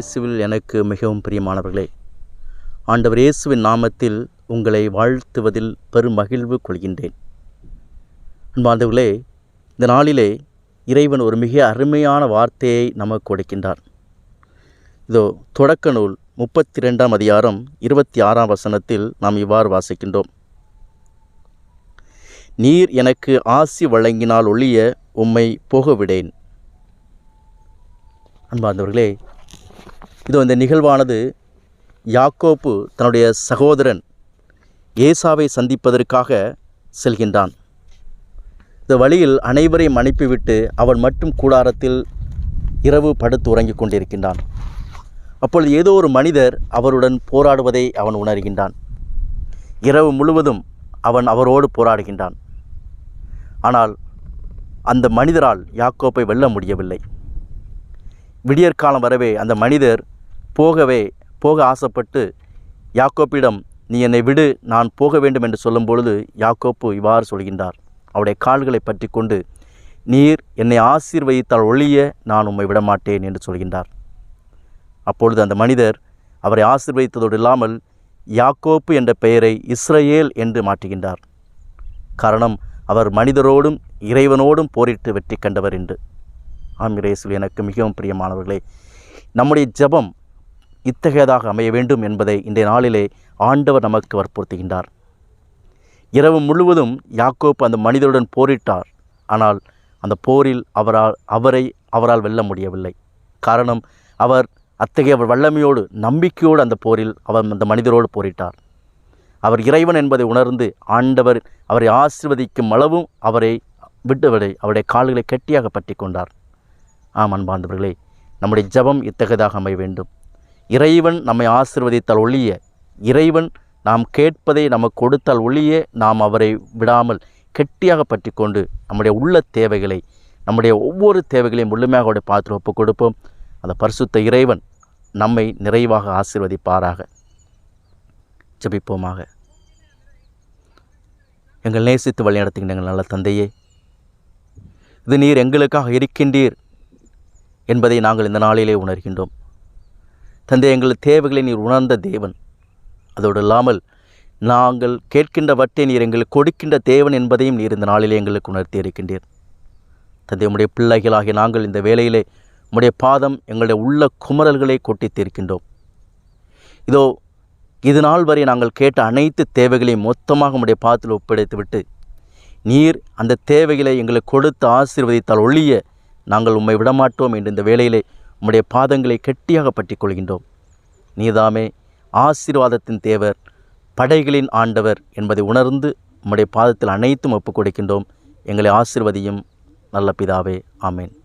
இயேசுவில் எனக்கு மிகவும் பிரியமானவர்களே ஆண்டவர் இயேசுவின் நாமத்தில் உங்களை வாழ்த்துவதில் பெரும் மகிழ்வு கொள்கின்றேன். அன்பாண்டவர்களே இந்த நாளிலே இறைவன் ஒரு மிக அருமையான வார்த்தையை நமக்கு கொடுக்கின்றார். இதோ தொடக்க நூல் முப்பத்தி ரெண்டாம் அதிகாரம் இருபத்தி ஆறாம் வசனத்தில் நாம் இவ்வாறு வாசிக்கின்றோம். நீர் எனக்கு ஆசி வழங்கினால் ஒழிய உம்மை போகவிடேன். அன்பார்ந்தவர்களே இது இந்த நிகழ்வானது யாக்கோப்பு தன்னுடைய சகோதரன் ஏசாவை சந்திப்பதற்காக செல்கின்றான். இந்த வழியில் அனைவரையும் அனுப்பிவிட்டு அவன் மட்டும் கூடாரத்தில் இரவு படுத்து உறங்கிக் கொண்டிருக்கின்றான். அப்பொழுது ஏதோ ஒரு மனிதர் அவருடன் போராடுவதை அவன் உணர்கின்றான். இரவு முழுவதும் அவன் அவரோடு போராடுகின்றான். ஆனால் அந்த மனிதரால் யாக்கோப்பை வெல்ல முடியவில்லை. விடியற்காலம் வரவே அந்த மனிதர் போகவே போக ஆசைப்பட்டு யாக்கோப்பிடம் நீ என்னை விடு நான் போக வேண்டும் என்று சொல்லும் பொழுது யாக்கோப்பு இவ்வாறு சொல்கின்றார். அவருடைய கால்களை பற்றி கொண்டு நீர் என்னை ஆசீர்வதித்தால் ஒழிய நான் உம்மை விடமாட்டேன் என்று சொல்கின்றார். அப்பொழுது அந்த மனிதர் அவரை ஆசீர்வதித்ததோடு இல்லாமல் யாக்கோப்பு என்ற பெயரை இஸ்ரேல் என்று மாற்றுகின்றார். காரணம் அவர் மனிதரோடும் இறைவனோடும் போரிட்டு வெற்றி கண்டவர் என்று. ஆம் எனக்கு மிகவும் பிரியமானவர்களே நம்முடைய ஜெபம் இத்தகையதாக அமைய வேண்டும் என்பதை இன்றைய நாளிலே ஆண்டவர் நமக்கு வற்புறுத்துகின்றார். இரவு முழுவதும் யாக்கோப்பு அந்த மனிதருடன் போரிட்டார். ஆனால் அந்த போரில் அவரால் அவரை அவரால் வெல்ல முடியவில்லை. காரணம் அவர் அத்தகைய வல்லமையோடு நம்பிக்கையோடு அந்த போரில் அவர் அந்த மனிதரோடு போரிட்டார். அவர் இறைவன் என்பதை உணர்ந்து ஆண்டவர் அவரை ஆசிர்வதிக்கும் அளவும் அவரை விட்டுவிடை அவருடைய கால்களை கெட்டியாக பற்றி கொண்டார் ஆம் அன்பாண்டவர்களே நம்முடைய ஜெபம் இத்தகையதாக அமைய வேண்டும். இறைவன் நம்மை ஆசிர்வதித்தால் ஒழிய இறைவன் நாம் கேட்பதை நமக்கு கொடுத்தால் ஒழிய நாம் அவரை விடாமல் கெட்டியாக பற்றி கொண்டு நம்முடைய உள்ள தேவைகளை நம்முடைய ஒவ்வொரு தேவைகளையும் முழுமையாக அவருடைய பாத்திரம் ஒப்புக் கொடுப்போம் அந்த பரிசுத்த இறைவன் நம்மை நிறைவாக ஆசிர்வதிப்பாராக. ஜபிப்போமாக. எங்கள் நேசித்து வழிநடத்துகின்ற எங்கள் நல்ல தந்தையே இது நீர் எங்களுக்காக இருக்கின்றீர் என்பதை நாங்கள் இந்த நாளிலே உணர்கின்றோம். தந்தை எங்கள் தேவைகளை நீர் உணர்ந்த தேவன். அதோடு இல்லாமல் நாங்கள் கேட்கின்றவற்றை நீர் எங்களுக்கு கொடுக்கின்ற தேவன் என்பதையும் நீர் இந்த நாளிலே எங்களுக்கு உணர்த்தி இருக்கின்றீர். தந்தை உம்முடைய பிள்ளைகளாகிய நாங்கள் இந்த வேலையிலே உம்முடைய பாதம் எங்களுடைய உள்ள குமரல்களை கொட்டி தீர்க்கின்றோம் இதோ இது நாள் வரை நாங்கள் கேட்ட அனைத்து தேவைகளையும் மொத்தமாக உம்முடைய பாதத்தில் ஒப்படைத்துவிட்டு நீர் அந்த தேவைகளை எங்களுக்கு கொடுத்து ஆசீர்வதித்தால் ஒழிய நாங்கள் உம்மை விடமாட்டோம் என்று இந்த வேளையிலே உம்முடைய பாதங்களை கெட்டியாக பற்றி கொள்கின்றோம் நீதாமே ஆசீர்வாதத்தின் தேவர் படைகளின் ஆண்டவர் என்பதை உணர்ந்து உம்முடைய பாதத்தில் அனைத்தும் ஒப்புக் கொடுக்கின்றோம் எங்களை ஆசிர்வதியும் நல்ல பிதாவே. ஆமேன்.